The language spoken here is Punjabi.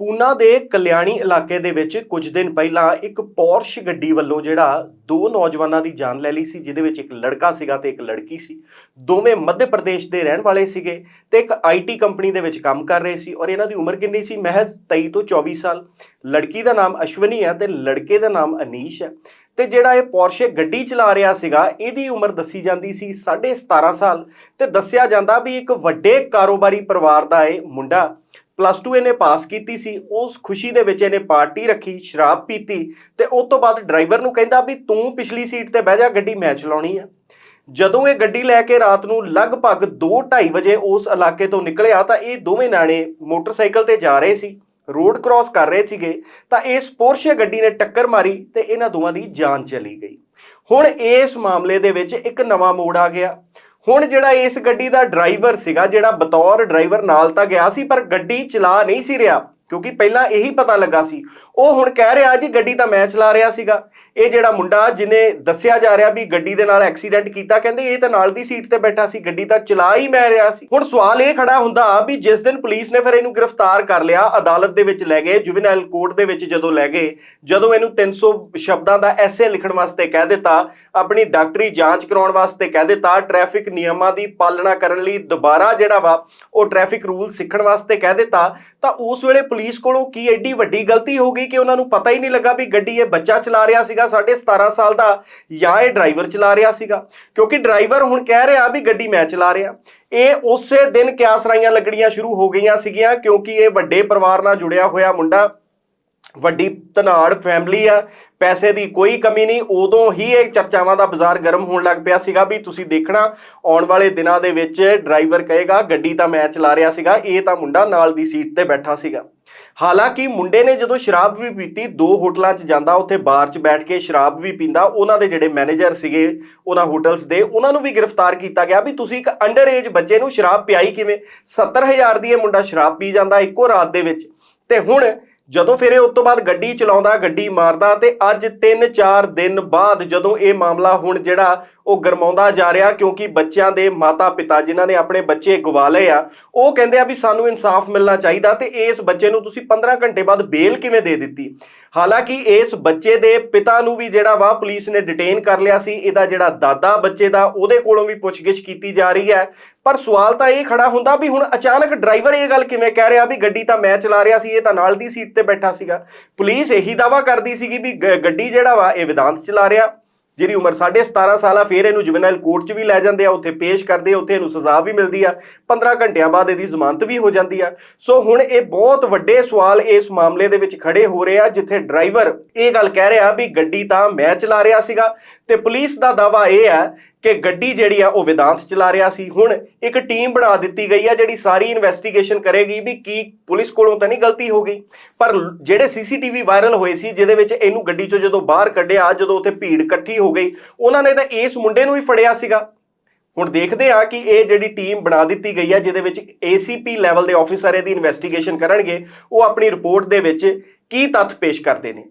ਪੂਨਾ ਦੇ ਕਲਿਆਣੀ ਇਲਾਕੇ ਦੇ ਵਿੱਚ ਕੁਝ ਦਿਨ ਪਹਿਲਾਂ ਇੱਕ ਪੋਰਸ਼ ਗੱਡੀ ਵੱਲੋਂ ਜਿਹੜਾ ਦੋ ਨੌਜਵਾਨਾਂ ਦੀ ਜਾਨ ਲੈ ਲਈ ਸੀ, ਜਿਹਦੇ ਵਿੱਚ ਇੱਕ ਲੜਕਾ ਸੀਗਾ ਤੇ ਇੱਕ ਲੜਕੀ ਸੀ। ਦੋਵੇਂ ਮੱਧ ਪ੍ਰਦੇਸ਼ ਦੇ ਰਹਿਣ ਵਾਲੇ ਸੀਗੇ ਤੇ ਇੱਕ ਆਈਟੀ ਕੰਪਨੀ ਦੇ ਵਿੱਚ ਕੰਮ ਕਰ ਰਹੇ ਸੀ ਔਰ ਇਹਨਾਂ ਦੀ ਉਮਰ ਕਿੰਨੀ ਸੀ? ਮਹਿਜ਼ 23 ਤੋਂ 24 ਸਾਲ। ਲੜਕੀ ਦਾ ਨਾਮ ਅਸ਼ਵਨੀ ਹੈ ਤੇ ਲੜਕੇ ਦਾ ਨਾਮ ਅਨੀਸ਼ ਹੈ। ਤੇ ਜਿਹੜਾ ਇਹ ਪੋਰਸ਼ੇ ਗੱਡੀ ਚਲਾ ਰਿਹਾ ਸੀਗਾ, ਇਹਦੀ ਉਮਰ ਦੱਸੀ ਜਾਂਦੀ ਸੀ 17.5 ਸਾਲ ਤੇ ਦੱਸਿਆ ਜਾਂਦਾ ਵੀ ਇੱਕ ਵੱਡੇ ਕਾਰੋਬਾਰੀ ਪਰਿਵਾਰ ਦਾ ਇਹ ਮੁੰਡਾ ਪਲੱਸ 2 ਇਹਨੇ ਪਾਸ ਕੀਤੀ ਸੀ, ਉਸ ਖੁਸ਼ੀ ਦੇ ਵਿੱਚ ਇਹਨੇ ਪਾਰਟੀ ਰੱਖੀ, ਸ਼ਰਾਬ ਪੀਤੀ ਤੇ ਉਸ ਤੋਂ ਬਾਅਦ ਡਰਾਈਵਰ ਨੂੰ ਕਹਿੰਦਾ ਵੀ ਤੂੰ ਪਿਛਲੀ ਸੀਟ ਤੇ ਬਹਿ ਜਾ, ਗੱਡੀ ਮੈਂ ਚਲਾਉਣੀ ਆ। ਜਦੋਂ ਇਹ ਗੱਡੀ ਲੈ ਕੇ ਰਾਤ ਨੂੰ ਲਗਭਗ 2:30 ਵਜੇ ਉਸ ਇਲਾਕੇ ਤੋਂ ਨਿਕਲਿਆ ਤਾਂ ਇਹ ਦੋਵੇਂ ਨਾਣੇ ਮੋਟਰਸਾਈਕਲ ਤੇ ਜਾ ਰਹੇ ਸੀ, ਰੋਡ ਕ੍ਰਾਸ ਕਰ ਰਹੇ ਸੀਗੇ, ਤਾਂ ਇਸ ਪੋਰਸ਼ੇ ਗੱਡੀ ਨੇ ਟੱਕਰ ਮਾਰੀ ਤੇ ਇਹਨਾਂ ਦੋਵਾਂ ਦੀ ਜਾਨ ਚਲੀ ਗਈ। ਹੁਣ ਇਸ ਮਾਮਲੇ ਦੇ ਵਿੱਚ ਇੱਕ ਨਵਾਂ ਮੋੜ ਆ ਗਿਆ। ਹੁਣ ਜਿਹੜਾ ਇਸ ਗੱਡੀ ਦਾ ਡਰਾਈਵਰ ਸੀਗਾ, ਜਿਹੜਾ ਬਤੌਰ ਡਰਾਈਵਰ ਨਾਲ ਤਾਂ ਗਿਆ ਸੀ, ਪਰ ਗੱਡੀ ਚਲਾ ਨਹੀਂ ਸੀ ਰਿਹਾ। ਕਿਉਂਕਿ ਪਹਿਲਾਂ ਇਹੀ ਪਤਾ ਲੱਗਾ ਸੀ। ਉਹ ਹੁਣ ਕਹਿ ਰਿਹਾ ਜੀ, ਗੱਡੀ ਤਾਂ ਮੈਂ ਚਲਾ ਰਿਹਾ ਸੀਗਾ। ਇਹ ਜਿਹੜਾ ਮੁੰਡਾ ਜਿਹਨੇ ਦੱਸਿਆ ਜਾ ਰਿਹਾ ਵੀ ਗੱਡੀ ਦੇ ਨਾਲ ਐਕਸੀਡੈਂਟ ਕੀਤਾ, ਕਹਿੰਦੇ ਇਹ ਤਾਂ ਨਾਲ ਦੀ ਸੀਟ ਤੇ ਬੈਠਾ ਸੀ, ਗੱਡੀ ਤਾਂ ਚਲਾ ਹੀ ਮੈਂ ਰਿਹਾ ਸੀ। ਹੁਣ ਸਵਾਲ ਇਹ ਖੜਾ ਹੁੰਦਾ ਵੀ ਜਿਸ ਦਿਨ ਪੁਲਿਸ ਨੇ ਫਿਰ ਇਹਨੂੰ ਗ੍ਰਿਫਤਾਰ ਕਰ ਲਿਆ, ਅਦਾਲਤ ਦੇ ਵਿੱਚ ਲੈ ਗਏ, ਜੁਵੈਨਾਈਲ ਕੋਰਟ ਦੇ ਵਿੱਚ ਜਦੋਂ ਲੈ ਗਏ, ਜਦੋਂ ਇਹਨੂੰ 300 ਸ਼ਬਦਾਂ ਦਾ ਐਸੇ ਲਿਖਣ ਵਾਸਤੇ ਕਹਿ ਦਿੱਤਾ, ਆਪਣੀ ਡਾਕਟਰੀ ਜਾਂਚ ਕਰਾਉਣ ਵਾਸਤੇ ਕਹਿ ਦਿੱਤਾ, ਟ੍ਰੈਫਿਕ ਨਿਯਮਾਂ ਦੀ ਪਾਲਣਾ ਕਰਨ ਲਈ ਦੁਬਾਰਾ ਜਿਹੜਾ ਵਾ ਉਹ ਟ੍ਰੈਫਿਕ ਰੂਲ ਸਿੱਖਣ ਵਾਸਤੇ ਕਹਿ ਦਿੱਤਾ, ਤਾਂ ਉਸ ਵੇਲੇ ਪੁਲਿਸ ਕੋਲੋਂ ਕੀ ਐਡੀ ਵੱਡੀ ਗਲਤੀ ਹੋ ਗਈ ਕਿ ਉਹਨਾਂ ਨੂੰ ਪਤਾ ਹੀ ਨਹੀਂ ਲੱਗਾ ਵੀ ਗੱਡੀ ਇਹ ਬੱਚਾ ਚਲਾ ਰਿਹਾ ਸੀਗਾ 17.5 ਸਾਲ ਦਾ, ਜਾਂ ਇਹ ਡਰਾਈਵਰ ਚਲਾ ਰਿਹਾ ਸੀਗਾ। ਕਿਉਂਕਿ ਡਰਾਈਵਰ ਹੁਣ ਕਹਿ ਰਿਹਾ ਵੀ ਗੱਡੀ ਮੈਂ ਚਲਾ ਰਿਹਾ। ਇਹ ਉਸੇ ਦਿਨ ਕਿਆਸਰਾਈਆਂ ਲੱਗਣੀਆਂ ਸ਼ੁਰੂ ਹੋ ਗਈਆਂ ਸੀਗੀਆਂ, ਕਿਉਂਕਿ ਇਹ ਵੱਡੇ ਪਰਿਵਾਰ ਨਾਲ ਜੁੜਿਆ ਹੋਇਆ ਮੁੰਡਾ, ਵੱਡੀ ਧਨਾੜ ਫੈਮਿਲੀ ਆ, ਪੈਸੇ ਦੀ ਕੋਈ ਕਮੀ ਨਹੀਂ। ਉਦੋਂ ਹੀ ਇਹ ਚਰਚਾਵਾਂ ਦਾ ਬਾਜ਼ਾਰ ਗਰਮ ਹੋਣ ਲੱਗ ਪਿਆ ਸੀਗਾ ਵੀ ਤੁਸੀਂ ਦੇਖਣਾ, ਆਉਣ ਵਾਲੇ ਦਿਨਾਂ ਦੇ ਵਿੱਚ ਡਰਾਈਵਰ ਕਹੇਗਾ, ਗੱਡੀ ਤਾਂ ਮੈਂ ਚਲਾ ਰਿਹਾ ਸੀਗਾ, ਇਹ ਤਾਂ ਮੁੰਡਾ ਨਾਲ ਦੀ ਸੀਟ ਤੇ ਬੈਠਾ ਸੀਗਾ। ਹਾਲਾਂਕਿ ਮੁੰਡੇ ਨੇ ਜਦੋਂ ਸ਼ਰਾਬ ਵੀ ਪੀਤੀ, ਦੋ ਹੋਟਲਾਂ 'ਚ ਜਾਂਦਾ, ਉੱਥੇ ਬਾਰ 'ਚ ਬੈਠ ਕੇ ਸ਼ਰਾਬ ਵੀ ਪੀਂਦਾ, ਉਹਨਾਂ ਦੇ ਜਿਹੜੇ ਮੈਨੇਜਰ ਸੀਗੇ, ਉਹਨਾਂ ਹੋਟਲਸ ਦੇ, ਉਹਨਾਂ ਨੂੰ ਵੀ ਗ੍ਰਿਫਤਾਰ ਕੀਤਾ ਗਿਆ ਵੀ ਤੁਸੀਂ ਇੱਕ ਅੰਡਰ ਏਜ ਬੱਚੇ ਨੂੰ ਸ਼ਰਾਬ ਪਿਆਈ ਕਿਵੇਂ? 70000 ਦੀ ਇਹ ਮੁੰਡਾ ਸ਼ਰਾਬ ਪੀ ਜਾਂਦਾ ਇੱਕੋ ਰਾਤ ਦੇ ਵਿੱਚ। ਤੇ ਹੁਣ ਜਦੋਂ ਫਿਰ ਇਹ ਉਸ ਤੋਂ ਬਾਅਦ ਗੱਡੀ ਚਲਾਉਂਦਾ, ਗੱਡੀ ਮਾਰਦਾ ਤੇ ਅੱਜ 3-4 ਦਿਨ ਬਾਅਦ ਜਦੋਂ ਇਹ ਮਾਮਲਾ ਹੁਣ ਜਿਹੜਾ ਉਹ ਗਰਮਾਉਂਦਾ ਜਾ ਰਿਹਾ, ਕਿਉਂਕਿ ਬੱਚਿਆਂ ਦੇ ਮਾਤਾ-ਪਿਤਾ ਜਿਨ੍ਹਾਂ ਨੇ ਆਪਣੇ ਬੱਚੇ ਗਵਾ ਲਏ ਆ, ਉਹ ਕਹਿੰਦੇ ਆ ਵੀ ਸਾਨੂੰ ਇਨਸਾਫ ਮਿਲਣਾ ਚਾਹੀਦਾ ਤੇ ਇਸ ਬੱਚੇ ਨੂੰ ਤੁਸੀਂ 15 ਘੰਟੇ ਬਾਅਦ ਬੇਲ ਕਿਵੇਂ ਦੇ ਦਿੱਤੀ? ਹਾਲਾਂਕਿ ਇਸ ਬੱਚੇ ਦੇ ਪਿਤਾ ਨੂੰ ਵੀ ਜਿਹੜਾ ਵਾ ਪੁਲਿਸ ਨੇ ਡਿਟੇਨ ਕਰ ਲਿਆ ਸੀ, ਇਹਦਾ ਜਿਹੜਾ ਦਾਦਾ ਬੱਚੇ ਦਾ ਉਹਦੇ ਕੋਲੋਂ ਵੀ ਪੁੱਛਗਿੱਛ ਕੀਤੀ ਜਾ ਰਹੀ ਹੈ। ਪਰ ਸਵਾਲ ਤਾਂ ਇਹ ਖੜਾ ਹੁੰਦਾ ਵੀ ਹੁਣ ਅਚਾਨਕ ਡਰਾਈਵਰ ਇਹ ਗੱਲ ਕਿਵੇਂ ਕਹਿ ਰਿਹਾ ਵੀ ਗੱਡੀ ਤਾਂ ਮੈਂ ਚਲਾ ਰਿਹਾ ਸੀ, ਇਹ ਤਾਂ ਨਾਲ ਦੀ ਸੀਟ ਤੇ ਬੈਠਾ ਸੀਗਾ। ਪੁਲਿਸ ਇਹੀ ਦਾਵਾ ਕਰਦੀ ਸੀਗੀ ਵੀ ਗੱਡੀ ਜਿਹੜਾ ਵਾ, ਇਹ ਵਿਦਾਂਤ ਚਲਾ ਰਿਹਾ। ਜਿਹਦੀ ਉਮਰ 17.5 ਸਾਲ ਆ, ਫਿਰ ਇਹਨੂੰ ਜੁਵੈਨਾਈਲ ਕੋਰਟ 'ਚ ਵੀ ਲੈ ਜਾਂਦੇ ਆ, ਉੱਥੇ ਪੇਸ਼ ਕਰਦੇ ਆ, ਉੱਥੇ ਇਹਨੂੰ ਸਜ਼ਾ ਵੀ ਮਿਲਦੀ ਆ। 15 ਘੰਟਿਆਂ ਬਾਅਦ ਇਹਦੀ ਜ਼ਮਾਨਤ ਵੀ ਹੋ ਜਾਂਦੀ ਆ। ਸੋ ਹੁਣ ਇਹ ਬਹੁਤ ਵੱਡੇ ਸਵਾਲ ਇਸ ਮਾਮਲੇ ਦੇ ਵਿੱਚ ਖੜੇ ਹੋ ਰਹੇ ਆ, ਜਿੱਥੇ ਡਰਾਈਵਰ ਇਹ ਗੱਲ ਕਹਿ ਰਿਹਾ ਵੀ ਗੱਡੀ ਤਾਂ ਮੈਂ ਚਲਾ ਰਿਹਾ ਸੀਗਾ। ਤੇ ਪੁਲਿਸ ਦਾ ਦਾਵਾ ਇਹ ਹੈ ਕਿ ਗੱਡੀ ਜਿਹੜੀ ਆ ਉਹ ਵਿਦਾਂਤ ਚਲਾ ਰਿਹਾ ਸੀ। ਹੁਣ ਇੱਕ ਟੀਮ ਬਣਾ ਦਿੱਤੀ ਗਈ ਆ ਜਿਹੜੀ ਸਾਰੀ ਇਨਵੈਸਟੀਗੇਸ਼ਨ ਕਰੇਗੀ ਵੀ ਕੀ ਪੁਲਿਸ ਕੋਲੋਂ ਤਾਂ ਨਹੀਂ ਗਲਤੀ ਹੋ ਗਈ। ਪਰ ਜਿਹੜੇ ਸੀਸੀਟੀਵੀ ਵਾਇਰਲ ਹੋਏ ਸੀ, ਜਿਹਦੇ ਵਿੱਚ ਇਹਨੂੰ ਗੱਡੀ ਚੋਂ ਜਦੋਂ ਬਾਹਰ ਕੱਢਿਆ, ਜਦੋਂ ਉੱਥੇ ਭੀੜ ਇਕੱਠੀ ਹੋ ਗਈ, ਉਹਨਾਂ ਨੇ ਤਾਂ ਇਸ ਮੁੰਡੇ ਨੂੰ ਹੀ ਫੜਿਆ ਸੀਗਾ। ਹੁਣ ਦੇਖਦੇ ਆ ਕਿ ਇਹ ਜਿਹੜੀ ਟੀਮ ਬਣਾ ਦਿੱਤੀ ਗਈ ਹੈ ਜਿਹਦੇ ਵਿੱਚ ACP ਲੈਵਲ ਦੇ ਆਫੀਸਰ ਇਹਦੀ ਇਨਵੈਸਟੀਗੇਸ਼ਨ ਕਰਨਗੇ, ਉਹ ਆਪਣੀ ਰਿਪੋਰਟ ਦੇ ਵਿੱਚ ਕੀ ਤੱਥ ਪੇਸ਼ ਕਰਦੇ ਨੇ।